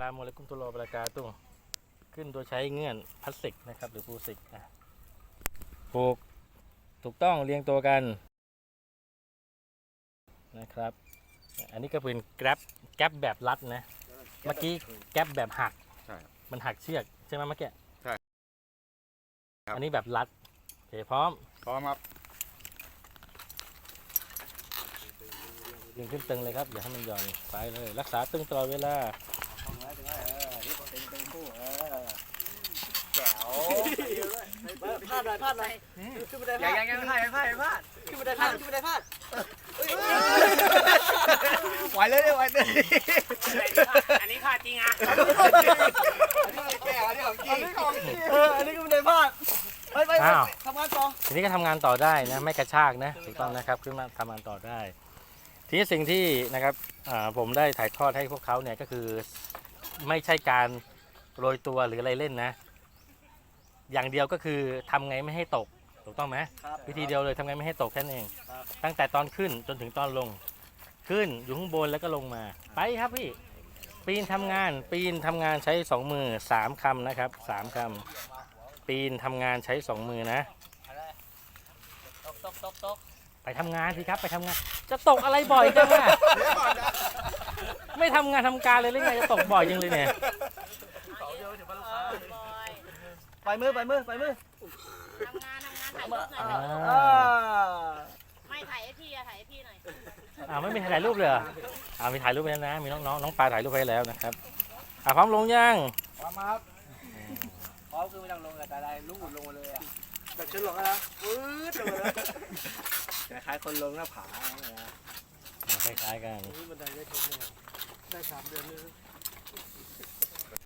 ลาโมเลกุมตุลอบรากาตุงขึ้นโดยใช้เงื่อนพลาสติกนะครับ หรือพลาสติกนะผูกถูกต้องเรียงตัวกันนะครับ อันนี้ก็เป็นแกร็บแกร็บแบบรัดนะ เมื่อกี้แกร็บแบบหัก ใช่ครับ มันหักเชือกใช่ไหมเมื่อกี้ใช่ครับ อันนี้แบบรัดโอเคพร้อม พร้อมครับ ดึงขึ้นตึงเลยครับ อย่าให้มันหย่อนไปเลย รักษาตึงตลอดเวลา พลาดหน่อยพลาดหน่อยขึ้นบันไดพลาดยังยังพลาดยังพลาดยังพลาดขึ้นบันไดพลาดขึ้นบันไดพลาดไหวเลยไหวเลยอันนี้พลาดจริงอะแก่อันนี้ของจริงเอออันนี้ขึ้นบันไดพลาดไปไปไปอ้าว ทำงานต่อทีนี้ก็ทำงานต่อได้นะไม่กระชากนะถูกต้องนะครับขึ้นมาทำงานต่อได้ ทีนี้สิ่งที่นะครับอ่าผมได้ถ่ายทอดให้พวกเขาเนี่ยก็คือไม่ใช่การ โรยตัวหรืออะไรเล่นนะ อย่างเดียวก็คือทำไงไม่ให้ตก ถูกต้องไหมครับ วิธีเดียวเลยทำไงไม่ให้ตกแค่นั้นเองตั้งแต่ตอนขึ้นจนถึงตอนลง ขึ้นอยู่ข้างบนแล้วก็ลงมา ไปครับพี่ ปีนทำงาน ปีนทำงานใช้สองมือสามคำนะครับสามคำปีนทำงานใช้สองมือนะ ตกตกตกตกไปทำงานสิครับไปทำงาน จะตกอะไรบ่อยจังอะไม่ทำงานทำการเลยหรือไงจะตกบ่อยจังเลยเนี่ย บอยไปมือไปมือไปมือทำงานทำงานถ่ายรูปหน่อยอ่าอ่าไม่ถ่ายให้พี่อะถ่ายให้พี่หน่อย อ่าไม่มีถ่ายรูปเลยเหรออ่ามีถ่ายรูปไปแล้วนะ มีน้องน้องน้องปลาถ่ายรูปไปแล้วนะครับอ่าพร้อมลงยังพร้อมครับพร้อมคือไม่ต้องลงแต่อะไรลูกลงมาเลยอะแบบฉันหลงนะปื๊ดลงเลยคล้ายๆคนลงหน้าผาอ่าคล้ายๆกัน นี่บันไดได้ครบแล้วได้สามเดือนเลย